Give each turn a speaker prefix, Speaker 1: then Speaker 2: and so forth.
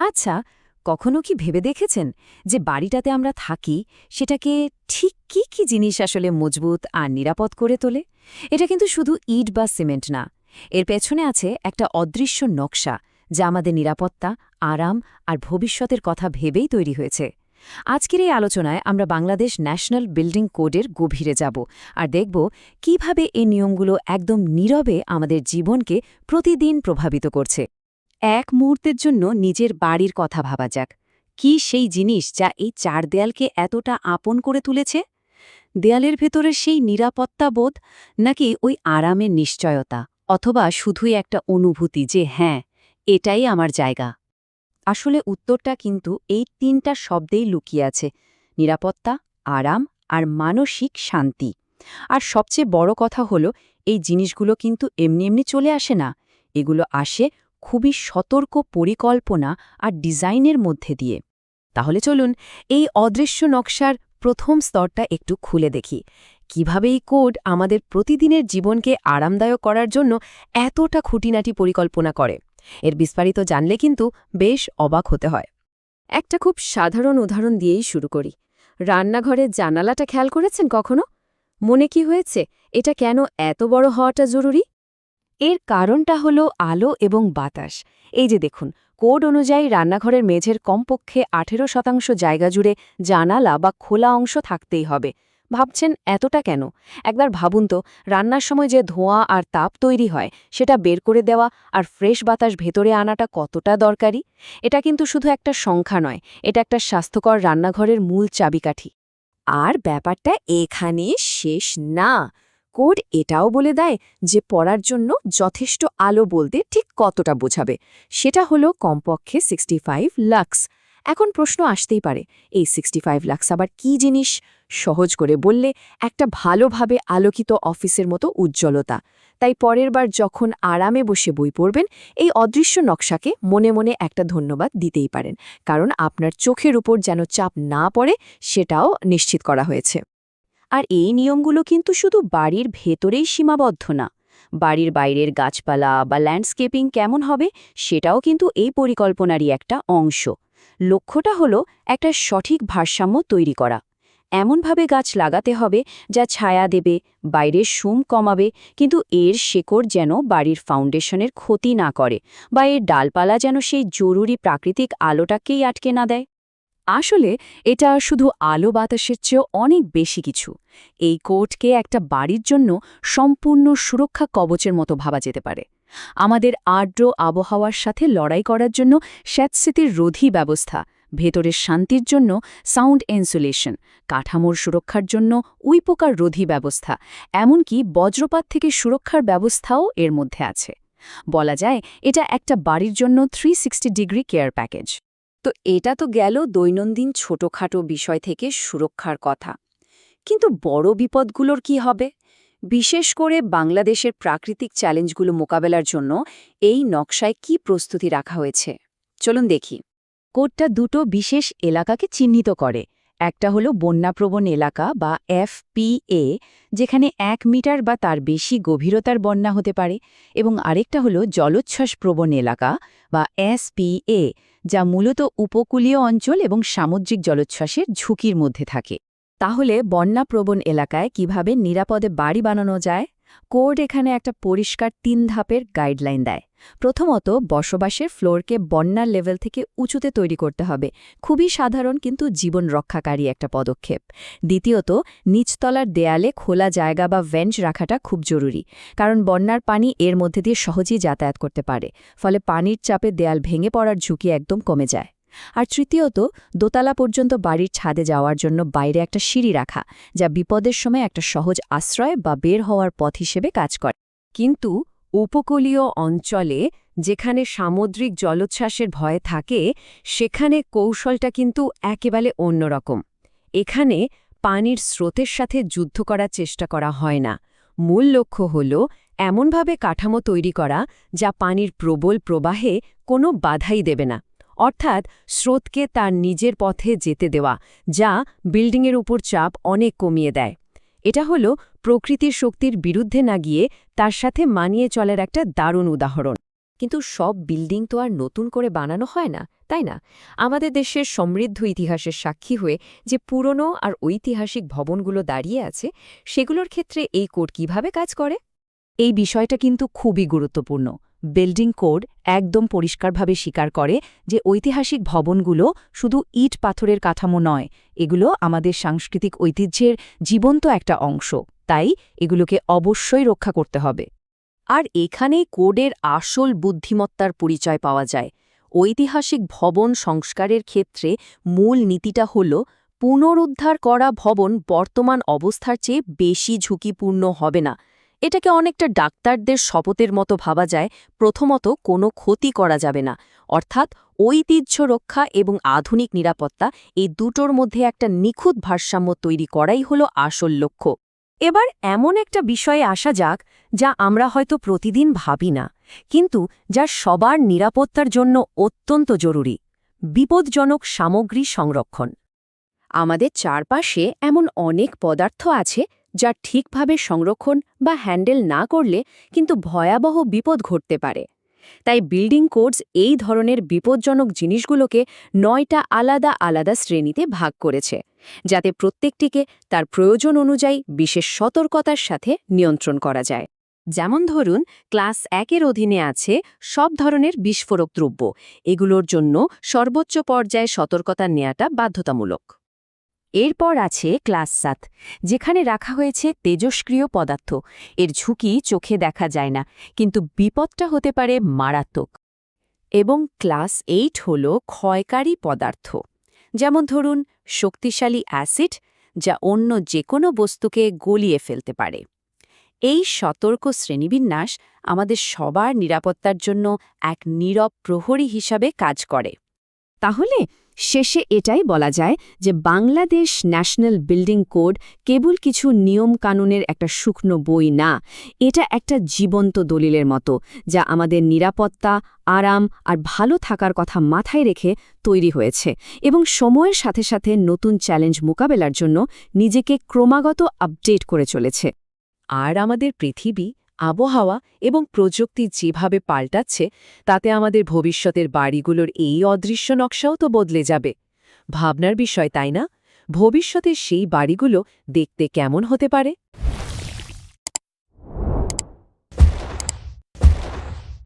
Speaker 1: আচ্ছা কখনো কি ভেবে দেখেছেন যে বাড়িটাতে আমরা থাকি সেটাকে ঠিক কি কি জিনিস আসলে মজবুত আর নিরাপদ করে তোলে? এটা কিন্তু শুধু ইট বা সিমেন্ট না। এর পেছনে আছে একটা অদৃশ্য নকশা যা আমাদের নিরাপত্তা, আরাম আর ভবিষ্যতের কথা ভেবেই তৈরি হয়েছে। আজকের এই আলোচনায় আমরা বাংলাদেশ ন্যাশনাল বিল্ডিং কোডের গভীরে যাব আর দেখব কীভাবে এই নিয়মগুলো একদম নীরবে আমাদের জীবনকে প্রতিদিন প্রভাবিত করছে। এক মুহূর্তের জন্য নিজের বাড়ির কথা ভাবা যাক। কি সেই জিনিস যা এই চার দেয়ালকে এতটা আপন করে তুলেছে? দেয়ালের ভেতরে সেই নিরাপত্তা বোধ নাকি ওই আরামের নিশ্চয়তা? অথবা শুধুই একটা অনুভূতি যে হ্যাঁ এটাই আমার জায়গা। আসলে উত্তরটা কিন্তু এই তিনটা শব্দেই লুকিয়ে আছে, নিরাপত্তা, আরাম আর মানসিক শান্তি। আর সবচেয়ে বড় কথা হলো, এই জিনিসগুলো কিন্তু এমনি এমনি চলে আসে না। এগুলো আসে খুবই সতর্ক পরিকল্পনা আর ডিজাইনের মধ্যে দিয়ে। তাহলে চলুন এই অদৃশ্য নকশার প্রথম স্তরটা একটু খুলে দেখি। কীভাবে এই কোড আমাদের প্রতিদিনের জীবনকে আরামদায়ক করার জন্য এতটা খুঁটিনাটি পরিকল্পনা করে? এর বিস্তারিত জানলে কিন্তু বেশ অবাক হতে হয়। একটা খুব সাধারণ উদাহরণ দিয়েই শুরু করি। রান্নাঘরের জানালাটা খেয়াল করেছেন কখনো? মনে কি হয়েছে, এটা কেন এত বড় হওয়াটা জরুরি? এর কারণটা হলো আলো এবং বাতাস। এই যে দেখুন, কোড অনুযায়ী রান্নাঘরের মেঝের কমপক্ষে আঠেরো শতাংশ জায়গা জুড়ে জানালা বা খোলা অংশ থাকতেই হবে। ভাবছেন এতটা কেন? একবার ভাবুন তো, রান্নার সময় যে ধোঁয়া আর তাপ তৈরি হয়, সেটা বের করে দেওয়া আর ফ্রেশ বাতাস ভেতরে আনাটা কতটা দরকারি? এটা কিন্তু শুধু একটা সংখ্যা নয়, এটা একটা স্বাস্থ্যকর রান্নাঘরের মূল চাবিকাঠি। আর ব্যাপারটা এখানে শেষ না। কোড এটাও বলে দেয় যে পড়ার জন্য যথেষ্ট আলো বলতে ঠিক কতটা বোঝাবে। সেটা হলো কমপক্ষে সিক্সটি ফাইভ লাক্স এখন প্রশ্ন আসতেই পারে, এই সিক্সটি ফাইভ লাক্স আবার কী জিনিস? সহজ করে বললে, একটা ভালোভাবে আলোকিত অফিসের মতো উজ্জ্বলতা। তাই পরের বার যখন আরামে বসে বই পড়বেন, এই অদৃশ্য নকশাকে মনে মনে একটা ধন্যবাদ দিতেই পারেন, কারণ আপনার চোখের উপর যেন চাপ না পড়ে, সেটাও নিশ্চিত করা হয়েছে। আর এই নিয়মগুলো কিন্তু শুধু বাড়ির ভেতরেই সীমাবদ্ধ না। বাড়ির বাইরের গাছপালা বা ল্যান্ডস্কেপিং কেমন হবে সেটাও কিন্তু এই পরিকল্পনারই একটা অংশ। লক্ষ্যটা হলো একটা সঠিক ভারসাম্য তৈরি করা। এমনভাবে গাছ লাগাতে হবে যা ছায়া দেবে, বাইরের সুম কমাবে, কিন্তু এর শেকড় যেন বাড়ির ফাউন্ডেশনের ক্ষতি না করে বা এর ডালপালা যেন সেই জরুরি প্রাকৃতিক আলোটাকেই আটকে না দেয়। আসলে এটা শুধু আলো বাতাসের চেয়েও অনেক বেশি কিছু। এই কোর্টকে একটা বাড়ির জন্য সম্পূর্ণ সুরক্ষা কবচের মতো ভাবা যেতে পারে। আমাদের আর্দ্র আবহাওয়ার সাথে লড়াই করার জন্য স্যাঁতস্মৃতির রোধী ব্যবস্থা, ভেতরের শান্তির জন্য সাউন্ড ইনসুলেশন, কাঠামোর সুরক্ষার জন্য উইপোকার রোধী ব্যবস্থা, এমনকি বজ্রপাত থেকে সুরক্ষার ব্যবস্থাও এর মধ্যে আছে। বলা যায় এটা একটা বাড়ির জন্য থ্রি ডিগ্রি কেয়ার প্যাকেজ তো এটা তো গেল দৈনন্দিন ছোটখাটো বিষয় থেকে সুরক্ষার কথা। কিন্তু বড় বিপদগুলোর কি হবে? বিশেষ করে বাংলাদেশের প্রাকৃতিক চ্যালেঞ্জগুলো মোকাবেলার জন্য এই নকশায় কি প্রস্তুতি রাখা হয়েছে? চলুন দেখি। কোডটা দুটো বিশেষ এলাকাকে চিহ্নিত করে। একটা হলো বন্যাপ্রবণ এলাকা বা এফপিএ, যেখানে এক মিটার বা তার বেশি গভীরতার বন্যা হতে পারে, এবং আরেকটা হলো জলোচ্ছ্বাসপ্রবণ এলাকা বা এসপিএ যা মূলত উপকূলীয় অঞ্চল এবং সামুদ্রিক জলোচ্ছ্বাসের ঝুঁকির মধ্যে থাকে। তাহলে বন্যাপ্রবণ এলাকায় কীভাবে নিরাপদে বাড়ি বানানো যায়? কোর্ট এখানে একটা পরিষ্কার তিন ধাপের গাইডলাইন দেয়। প্রথমত বসবাসের ফ্লোরকে বন্যার লেভেল থেকে উঁচুতে তৈরি করতে হবে। খুবই সাধারণ কিন্তু জীবন রক্ষাকারী একটা পদক্ষেপ। দ্বিতীয়ত, নিচতলার দেয়ালে খোলা জায়গা বা ভেঞ্চ রাখাটা খুব জরুরি, কারণ বন্যার পানি এর মধ্যে দিয়ে সহজেই যাতায়াত করতে পারে, ফলে পানির চাপে দেয়াল ভেঙে পড়ার ঝুঁকি একদম কমে যায়। আর তৃতীয়ত, দোতলা পর্যন্ত বাড়ির ছাদে যাওয়ার জন্য বাইরে একটা সিঁড়ি রাখা, যা বিপদের সময় একটা সহজ আশ্রয় বা বের হওয়ার পথ হিসেবে কাজ করে। কিন্তু উপকূলীয় অঞ্চলে যেখানে সামুদ্রিক জলোচ্ছ্বাসের ভয় থাকে, সেখানে কৌশলটা কিন্তু একেবারে অন্যরকম। এখানে পানির স্রোতের সাথে যুদ্ধ করার চেষ্টা করা হয় না। মূল লক্ষ্য হল এমনভাবে কাঠামো তৈরি করা যা পানির প্রবল প্রবাহে কোনো বাধাই দেবে না। অর্থাৎ স্রোতকে তার নিজের পথে যেতে দেওয়া, যা বিল্ডিংয়ের উপর চাপ অনেক কমিয়ে দেয়। এটা হল প্রকৃতির শক্তির বিরুদ্ধে না গিয়ে তার সাথে মানিয়ে চলার একটা দারুণ উদাহরণ। কিন্তু সব বিল্ডিং তো আর নতুন করে বানানো হয় না, তাই না? আমাদের দেশের সমৃদ্ধ ইতিহাসের সাক্ষী হয়ে যে পুরনো আর ঐতিহাসিক ভবনগুলো দাঁড়িয়ে আছে, সেগুলোর ক্ষেত্রে এই কোড কীভাবে কাজ করে? এই বিষয়টা কিন্তু খুবই গুরুত্বপূর্ণ। বিল্ডিং কোড একদম পরিষ্কারভাবে স্বীকার করে যে ঐতিহাসিক ভবনগুলো শুধু ইট পাথরের কাঠামো নয়, এগুলো আমাদের সাংস্কৃতিক ঐতিহ্যের জীবন্ত একটা অংশ। তাই এগুলোকে অবশ্যই রক্ষা করতে হবে। আর এখানেই কোডের আসল বুদ্ধিমত্তার পরিচয় পাওয়া যায়। ঐতিহাসিক ভবন সংস্কারের ক্ষেত্রে মূল নীতিটা হল, পুনরুদ্ধার করা ভবন বর্তমান অবস্থার চেয়ে বেশি ঝুঁকিপূর্ণ হবে না। এটাকে অনেকটা ডাক্তারদের শপথের মতো ভাবা যায়, প্রথমত কোনো ক্ষতি করা যাবে না। অর্থাৎ ঐতিহ্য রক্ষা এবং আধুনিক নিরাপত্তা এই দুটোর মধ্যে একটা নিখুঁত ভারসাম্য তৈরি করাই হল আসল লক্ষ্য। এবার এমন একটা বিষয়ে আসা যাক, যা আমরা হয়তো প্রতিদিন ভাবি না, কিন্তু যা সবার নিরাপত্তার জন্য অত্যন্ত জরুরি বিপদজনক সামগ্রী সংরক্ষণ। আমাদের চারপাশে এমন অনেক পদার্থ আছে যা ঠিকভাবে সংরক্ষণ বা হ্যান্ডেল না করলে কিন্তু ভয়াবহ বিপদ ঘটতে পারে। তাই বিল্ডিং কোডস এই ধরনের বিপজ্জনক জিনিসগুলোকে নয়টা আলাদা আলাদা শ্রেণীতে ভাগ করেছে, যাতে প্রত্যেকটিকে তার প্রয়োজন অনুযায়ী বিশেষ সতর্কতার সাথে নিয়ন্ত্রণ করা যায়। যেমন ধরুন, ক্লাস একের অধীনে আছে সব ধরনের বিস্ফোরক দ্রব্য। এগুলোর জন্য সর্বোচ্চ পর্যায়ে সতর্কতা নেওয়াটা বাধ্যতামূলক। এরপর আছে ক্লাস সাত, যেখানে রাখা হয়েছে তেজস্ক্রিয় পদার্থ। এর ঝুঁকি চোখে দেখা যায় না, কিন্তু বিপদটা হতে পারে মারাত্মক। এবং ক্লাস এইট হল ক্ষয়কারী পদার্থ। যেমন ধরুন, শক্তিশালী অ্যাসিড, যা অন্য যে কোনো বস্তুকে গলিয়ে ফেলতে পারে। এই সতর্ক শ্রেণীবিন্যাস আমাদের সবার নিরাপত্তার জন্য এক নীরব প্রহরী হিসাবে কাজ করে। তাহলে শেষে এটাই বলা যায় যে বাংলাদেশ ন্যাশনাল বিল্ডিং কোড কেবল কিছু নিয়ম কানুনের একটা শুকনো বই না, এটা একটা জীবন্ত দলিলের মতো, যা আমাদের নিরাপত্তা, আরাম আর ভালো থাকার কথা মাথায় রেখে তৈরি হয়েছে এবং সময়ের সাথে সাথে নতুন চ্যালেঞ্জ মোকাবেলার জন্য নিজেকে ক্রমাগত আপডেট করে চলেছে। আর আমাদের পৃথিবী আবহাওয়া এবং প্রযুক্তি যেভাবে পাল্টাচ্ছে, তাতে আমাদের ভবিষ্যতের বাড়িগুলোর এই অদৃশ্য নকশাও তো বদলে যাবে। ভাবনার বিষয়, তাই না? ভবিষ্যতে সেই বাড়িগুলো দেখতে কেমন হতে পারে?